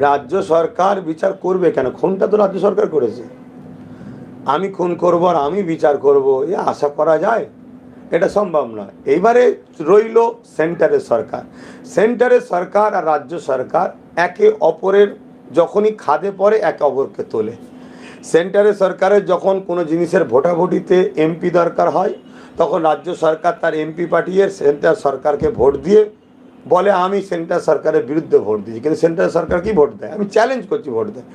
রাজ্য সরকার বিচার করবে কেন? খুনটা তো রাজ্য সরকার করেছে। আমি খুন করব আর আমি বিচার করব, এ আশা করা যায়? এটা সম্ভব নয়। এইবারে রইল সেন্টারের সরকার। সেন্টারের সরকার আর রাজ্য সরকার একে অপরের যখনই খাদে পড়ে, একে অপরকে তোলে। সেন্টারের সরকারের যখন কোনো জিনিসের ভোটাভুটিতে এমপি দরকার হয়, তখন রাজ্য সরকার তার এমপি পাঠিয়ে সেন্টার সরকারকে ভোট দিয়ে বলে, আমি সেন্টার সরকারের বিরুদ্ধে ভোট দিয়েছি। কিন্তু সেন্টার সরকার কি ভোট দেয়? আমি চ্যালেঞ্জ করছি ভোট দেয়।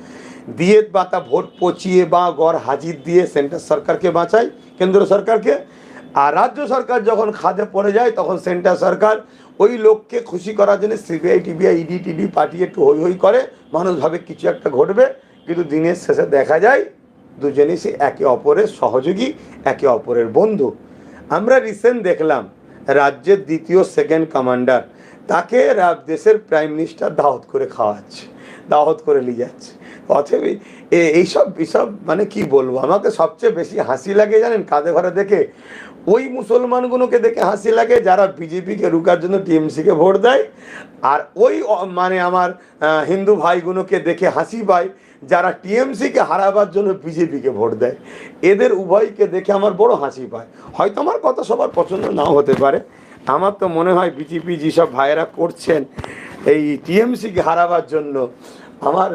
দিয়ে বা তা ভোট পচিয়ে বা গড় হাজির দিয়ে সেন্টার সরকারকে বাঁচায় কেন্দ্র সরকারকে। আর রাজ্য সরকার যখন খাদে পড়ে যায়, তখন সেন্টার সরকার ওই লোককে খুশি করার জন্য সিবিআই, টিবিআই, ইডি, টিডি পাঠিয়ে একটু হই হই করে। মানুষ ভাবে কিছু একটা ঘটবে, কিন্তু দিনের শেষে দেখা যায়, দুজনেই সে একে অপরের সহযোগী, একে অপরের বন্ধু। আমরা রিসেন্ট দেখলাম, রাজ্যের দ্বিতীয় সেকেন্ড কমান্ডার তাকে দেশের প্রাইম মিনিস্টার দাওয়াত করে খাওয়াচ্ছে, দাওয়াত করে নিয়ে যাচ্ছে। অথব এইসব এইসব মানে কি বলব? আমাকে সবচেয়ে বেশি হাসি লাগে জানেন কাঁধে ঘরে দেখে? ওই মুসলমানগুলোকে দেখে হাসি লাগে যারা বিজেপিকে রুকার জন্য টিএমসিকে ভোট দেয়, আর ওই মানে আমার হিন্দু ভাইগুলোকে দেখে হাসি পায় যারা টিএমসিকে হারাবার জন্য বিজেপিকে ভোট দেয়। এদের উভয়কে দেখে আমার বড় হাসি পায়। হয়তো আমার কথা সবার পছন্দ নাও হতে পারে। আমার তো মনে হয় বিজেপি যেসব ভাইয়েরা করছেন, এই টিএমসিকে হারাবার জন্য, আমার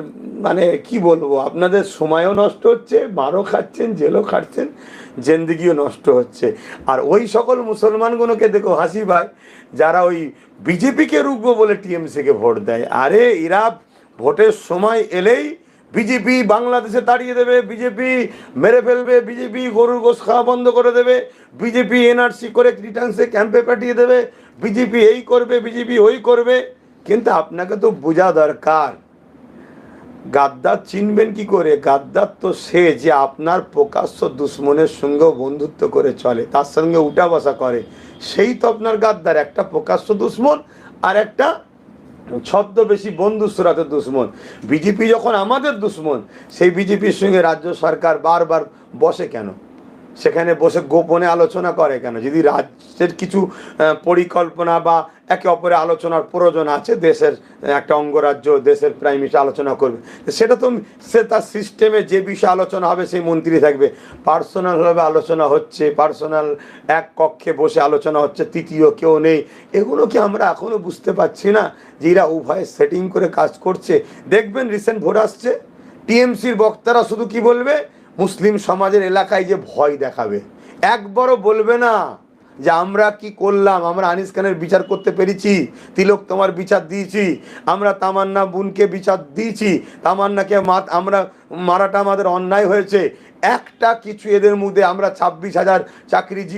মানে কি বলব, আপনাদের সময়ও নষ্ট হচ্ছে, মারও খাচ্ছেন, জেলও খাচ্ছেন জেন্দিগিও নষ্ট হচ্ছে। আর ওই সকল মুসলমানগুলোকে দেখো, হাসি পায়, যারা ওই বিজেপিকে রুখবো বলে টিএমসিকে ভোট দেয়। আরে এরা ভোটের সময় এলেই বিজেপি বাংলাদেশে তাড়িয়ে দেবে, বিজেপি মেরে ফেলবে, বিজেপি গরুর গোস খাওয়া বন্ধ করে দেবে, বিজেপি এনআরসি করে রিটার্নসে ক্যাম্পে পাঠিয়ে দেবে, বিজেপি এই করবে, বিজেপি ওই করবে। কিন্তু আপনাকে তো বোঝা দরকার। গাদ্দার চিনবেন কি করে? গাদ্দার তো সে যে আপনার প্রকাশ্য দুশ্মনের সঙ্গেও বন্ধুত্ব করে চলে, তার সঙ্গে উঠা বসা করে। সেই তো আপনার গাদ্দার, একটা প্রকাশ্য দুশ্মন আর একটা ছদ্মবেশী বন্ধু সুরাতের দুশ্মন। বিজেপি যখন আমাদের দুশ্মন, সেই বিজেপির সঙ্গে রাজ্য সরকার বারবার বসে কেন? সেখানে বসে গোপনে আলোচনা করে কেন? যদি রাজ্যের কিছু পরিকল্পনা বা একে অপরে আলোচনার প্রয়োজন আছে, দেশের একটা অঙ্গরাজ্য, দেশের প্রাইম মিনিস্টার আলোচনা করবে। সেটা তো সে তার সিস্টেমে যে বিষয়ে আলোচনা হবে, সেই মন্ত্রী থাকবে। পার্সোনালভাবে আলোচনা হচ্ছে, পার্সোনাল এক কক্ষে বসে আলোচনা হচ্ছে, তৃতীয় কেউ নেই। এগুলো কি আমরা এখনও বুঝতে পারছি না যে এরা উভয়ে সেটিং করে কাজ করছে? দেখবেন রিসেন্ট ভোট আসছে। টিএমসির বক্তারা শুধু কি বলবে? মুসলিম সমাজের এলাকায় যে ভয় দেখাবে। একবারও বলবে না যে, আমরা কি করলাম? আমরা আনিস খানের বিচার করতে পেরেছি। তিলক তোমার বিচার দিয়েছি। আমরা তামান্না বোনকে বিচার দিয়েছি। তামান্নাকে মাত, আমরা, মারাটা আমাদের অন্যায় হয়েছে। একটা কিছু এদের মধ্যে আমরা ছাব্বিশ হাজার চাকরিজীবী